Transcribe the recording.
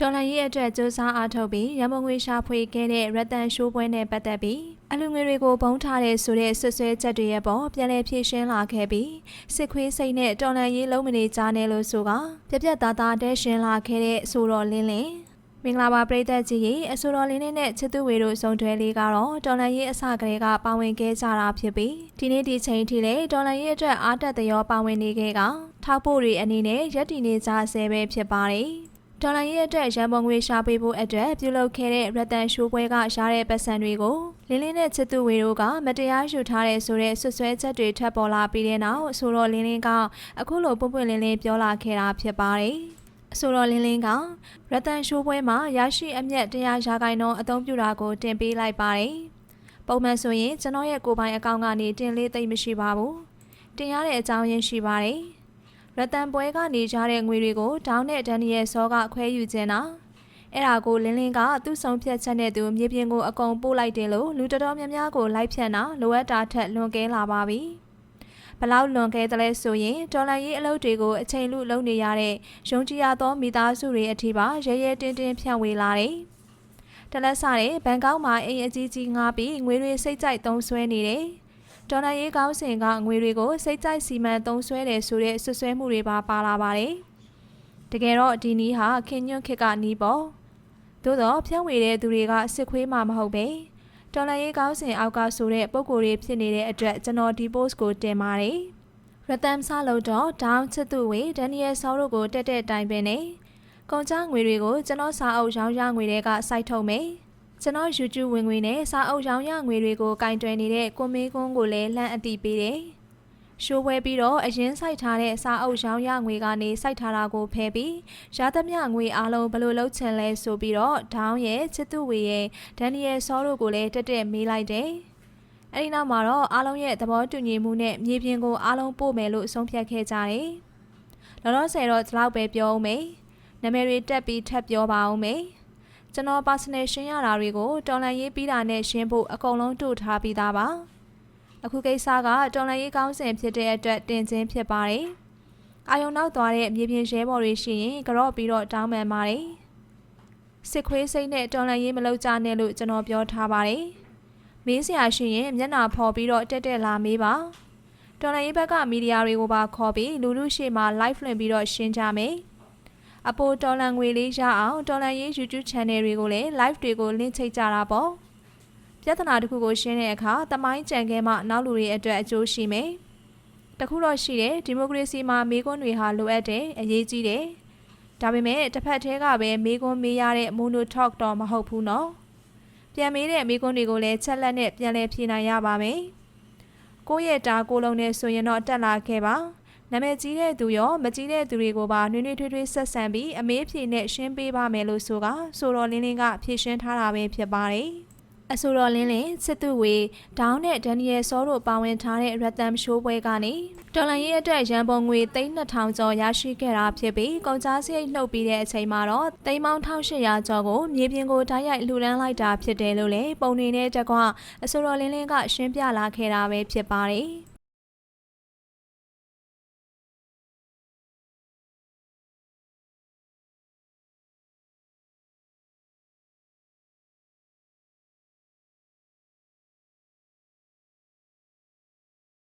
ဒေါ်လာရေးအတွက်စူးစမ်းအားထုတ်ပြီးရမုံငွေရှာဖွေခဲ့တဲ့ရတန်ရှိုးပွဲနဲ့ပတ်သက်ပြီးအလူငွေတွေကိုဘုံထားတဲ့ဆိုတဲ့ဆွဆွဲချက်တွေရဲ့ပေါ်ပြန်လည်ဖြည့်ရှင်းလာခဲ့ပြီးစစ်ခွေးစိတ်နဲ့ဒေါ်လာရေးလုံးမနေကြားနေလို့ဆိုကပြက်ပြက်သားသားတဲရှင်းလာခဲ့တဲ့ဆိုတော်လင်းလင်းမင်္ဂလာပါပရိသတ်ကြီးရေအဆိုတော်လင်းလေးနဲ့ချစ်သူဝေတို့စုံတွဲလေးကတော့ဒေါ်လာရေးအစကလေးကပါဝင်ခဲ့ကြတာဖြစ်ပြီးဒီနေ့ဒီချိန်ထိလည်းဒေါ်လာရေးအတွက်အားတက်သရောပါဝင်နေခဲ့ကထောက်ဖို့တွေအနေနဲ့ရက်တည်နေကြဆဲပဲဖြစ်ပါတယ် ဒေါ်လာရေးအတွက်ရန်ပုံငွေရှာပေးဖို့အတွက်ပြုလုပ်ခဲ့တဲ့ရတန်ရှိုးပွဲကရှားတဲ့ပတ်စံတွေကိုလင်းလင်းနဲ့ချစ်သူဝေတို့ကမတရားယူထားတဲ့ဆိုတဲ့ဆွဆွဲချက်တွေထပ်ပေါ်လာပြီးတဲ့နောက်ဆိုတော့လင်းလင်းကအခုလိုပွပွလင်းလင်းပြောလာခဲ့တာဖြစ်ပါတယ်အဆိုတော်လင်းလင်းကရတန်ရှိုးပွဲမှာရရှိအမျက်တရားရာခိုင်နှုန်းအသုံးပြုတာကိုတင်ပေးလိုက်ပါတယ်။ပုံမှန်ဆိုရင်ကျွန်တော်ရဲ့ကိုယ်ပိုင်အကောင့်ကနေတင်လေးသိမ့်မရှိပါဘူး။တင်ရတဲ့အကြောင်းရင်းရှိပါတယ်။ ရတန်ပွဲကနေကြတဲ့ငွေတွေကိုဒေါင်းနဲ့ဒန်နီယယ်စောကခွဲယူခြင်းတာအဲ့ဒါကိုလင်းလင်းကသူ့ဆုံးဖြတ်ချက်နဲ့သူမြေပြင်ကိုအကုန်ပို့လိုက်တယ်လို့လူတော်တော်များများကိုလိုက်ဖြန့်တာလိုအပ်တာထက်လွန်ကဲလာပါပြီ။ဘလောက်လွန်ခဲ့တယ်လဲဆိုရင်ဒေါ်လာရေးအလုပ်တွေကိုအချိန်လူလုပ်နေရတဲ့ယုံကြည်ရသောမိသားစုတွေအထိပါရဲရဲတင်းတင်းဖြန့်ဝေလာတယ်။တလက်စားတဲ့ဘန်ကောက်မှာအိမ်အကြီးကြီးငားပြီးငွေတွေစိတ်ကြိုက်သုံးဆွဲနေတယ်။ ဒေါ်လာရေးကောင်းစဉ်ကငွေတွေကိုစိတ်ကြိုက်စီမံသုံးစွဲတယ်ဆိုတဲ့ဆွဆွဲမှုတွေပါပါလာပါတယ်။တကယ်တော့ဒီနီးဟာခင်ညွန့်ခစ်ကနီးပေါ့။သို့တော့ဖြန့်ဝေတဲ့သူတွေကစစ်ခွေးမှမဟုတ်ပဲ။ဒေါ်လာရေးကောင်းစဉ်အောက်ကဆိုတဲ့ပုံကိုယ်တွေဖြစ်နေတဲ့အတွက်ကျွန်တော်ဒီ post ကိုတင်ပါတယ်။ရတမ်ဆာလို့တော့ဒေါင်းချစ်သူဝေဒန်နီယယ်ဆောတို့ကိုတက်တဲ့တိုင်ပင်နေ။ကုန်ကြငွေတွေကိုကျွန်တော်စာအုပ်ရောင်းရငွေတွေကစိုက်ထုတ်မယ်။ ကျွန်တော် YouTube ဝင်ငွေနဲ့စာအုပ်ရောင်းရငွေတွေကိုကင်တွယ်နေတဲ့ကိုမေးကွန်းကိုလည်းလှမ်းအတိပေးတယ်။ရှိုးပွဲပြီးတော့အရင်စိုက်ထားတဲ့စာအုပ်ရောင်းရငွေကနေစိုက်ထားတာကိုဖယ်ပြီးရသမျှငွေအားလုံးဘယ်လိုလုပ်ချင်လဲဆိုပြီးတော့ဒေါင်းရဲ့ချစ်သူဝေရဲ့ဒန်နီယယ်ဆောတို့ကိုလည်းတက်တက်မေးလိုက်တယ်။အဲဒီနောက်မှာတော့အားလုံးရဲ့သဘောတူညီမှုနဲ့မြေပြင်ကိုအားလုံးပို့မယ်လို့ဆုံးဖြတ်ခဲ့ကြတယ်။လောလောဆယ်တော့ဒီလောက်ပဲပြောအောင်မေ။နာမည်တွေတက်ပြီးထပ်ပြောပါအောင်မေ။ ကျွန်တော် personal ရှင်းရတာတွေကိုတော်လန်ရေးပြီးတာနဲ့ရှင်းဖို့အကုန်လုံးတို့ထားပြီးသားပါအခုကိစ္စကတော်လန်ရေးကောင်းစဉ်ဖြစ်တဲ့အတွက်တင်ခြင်းဖြစ်ပါတယ်အာယုံနောက်သွားတဲ့မြေပြင်ရဲဘော်တွေရှိရင်ကြော့ပြီးတော့တောင်းပန်ပါတယ်စစ်ခွေးစိတ်နဲ့တော်လန်ရေးမလုပ်ကြနဲ့လို့ကျွန်တော်ပြောထားပါတယ်မင်းဆရာရှိရင်မျက်နှာဖော်ပြီးတော့တက်တက်လာမေးပါတော်လန်ရေးဘက်ကမီဒီယာတွေကိုပါခေါ်ပြီးလူလူရှေ့မှာ live လွှင့်ပြီးတော့ရှင်းကြမယ် အပိုဒေါ်လန်ငွေလေးရအောင်ဒေါ်လန်ရေး YouTube channel တွေကိုလည်း live တွေကို link ချိတ်ကြတာပေါ့ပြဿနာတစ်ခုကိုရှင်းတဲ့အခါတမိုင်းကြံခဲမှနောက်လူတွေအတွက်အကျိုးရှိမယ်တခုတော့ရှိတယ်ဒီမိုကရေစီမှာမေကွန်းတွေဟာလိုအပ်တယ်အရေးကြီးတယ်ဒါပေမဲ့တစ်ဖက်သေးကပဲမေကွန်းမေးရတဲ့ mono talk တော့မဟုတ်ဘူးနော်ပြန်မေးတဲ့မေကွန်းတွေကိုလည်းချက်လက်နဲ့ပြန်လည်ဖြေနိုင်ရပါမယ်ကိုယ့်ရဲ့တာကိုလုံးနဲ့ဆိုရင်တော့တက်လာခဲ့ပါ နာမည်ကြီးတဲ့သူရောမကြီးတဲ့သူတွေကိုပါနှွေးနှွေးထွေးထွေးဆက်ဆံပြီးအမေးဖြေနဲ့ရှင်းပေးပါမယ်လို့ဆိုကဆိုတော်လင်းလင်းကဖြေရှင်းထားတာပဲဖြစ်ပါတယ်။အဆိုတော်လင်းလင်းစစ်သူဝေဒေါင်းနဲ့ဒန်နီယယ်စောတို့ပါဝင်ထားတဲ့ရတမ်ရှိုးပွဲကနေဒေါ်လာရေးအတွက်ရန်ပုံငွေ3200ကျော်ရရှိခဲ့တာဖြစ်ပြီးကုန်ကျစရိတ်နှုတ်ပြီးတဲ့အချိန်မှာတော့သိန်းပေါင်း1800ကျော်ကိုမြေပြင်ကိုဓာတ်ရိုက်လှူဒန်းလိုက်တာဖြစ်တယ်လို့လည်းပုံနေနဲ့တကွအဆိုတော်လင်းလင်းကရှင်းပြလာခဲ့တာပဲဖြစ်ပါတယ်။